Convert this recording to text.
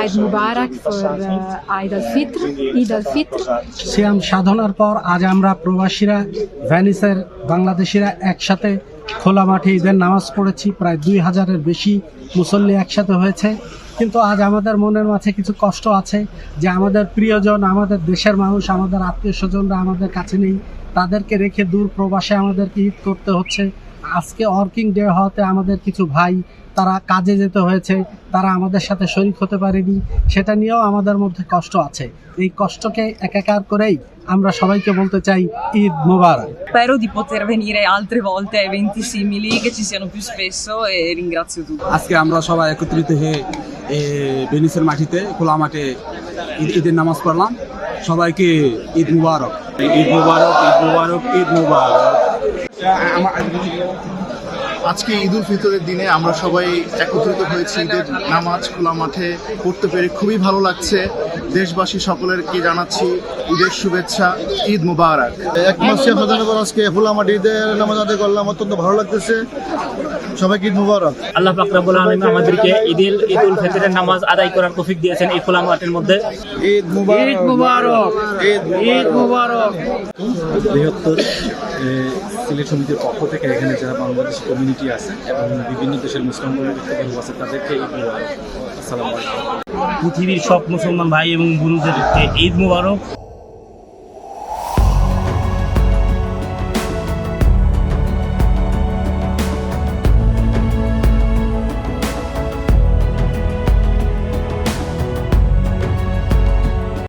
Eid Mubarak, voor uh, Eid al-Fitr, Eid al-Fitr. সিয়াম সাধনার পর আজ আমরা প্রবাসীরা ভ্যানিসের বাংলাদেশিরা একসাথে খোলা মাঠে ঈদের নামাজ পড়েছি। প্রায় দুই হাজারের বেশি মুসল্লি একসাথে হয়েছে। কিন্তু আজ আমাদের মনের মাঝে কিছু কষ্ট আছে যে আমাদের প্রিয়জন আমাদের দেশের মানুষ আমাদের আত্মীয় স্বজনরা আমাদের কাছে নেই। তাদেরকে রেখে দূর প্রবাসে আমাদেরকে ঈদ করতে হচ্ছে। আজকে ওয়ার্কিং ডে হওয়াতে আমাদের কিছু ভাই তারা কাজে যেতে হয়েছে তারা আমাদের সাথে শরিক হতে পারেনি সেটা নিয়েও আমাদের মধ্যে কষ্ট আছে। এই কষ্টকে একাকার করেই আমরা সবাইকে বলতে চাই ঈদ মুবারক। Spero di poter venire altre volte a eventi simili, che ci siano più spesso e ringrazio tutti. আজকে আমরা সবাই একত্রিত হয়ে এ, বেনিসের মাটিতে খোলা মাঠে ঈদ- ঈদের নামাজ পড়লাম। সবাইকে ঈদ মুবারক। ঈদ মুবারক ঈদ মুবারক ঈদ মুবারক। ساعة مع الفيديو আজকে ঈদ উল ফিতরের দিনে আমরা সবাই একত্রিত হয়েছি ঈদের নামাজ খোলা মাঠে পড়তে পেরে খুবই ভালো লাগছে। দেশবাসী সকলেরকে জানাচ্ছি ঈদের শুভেচ্ছা ঈদ মুবারক। এক মাস শেষ পর আজকে ফুলামাটিতে নামাজ আদায় করলাম অত্যন্ত ভালো লাগতেছে। সবাইকে ঈদ মুবারক। আল্লাহ পাক রব্বুল আলামিন আমাদেরকে ঈদুল ঈদুল ফিতরের নামাজ আদায় করার তৌফিক দিয়েছেন এই খোলা মাঠের মধ্যে। ঈদ মুবারক। ঈদ মুবারক। ঈদ ঈদ মুবারক। বৃহত্তর সিলেট সমিতির পক্ষ থেকে এখানে যারা বাংলাদেশি কমিউনিটি আছে এবং বিভিন্ন দেশের মুসলিম কমিউনিটি আছে তাদেরকে ঈদ আসসালামু পৃথিবীর সব মুসলমান ভাই এবং বোনদেরকে ঈদ মুবারক।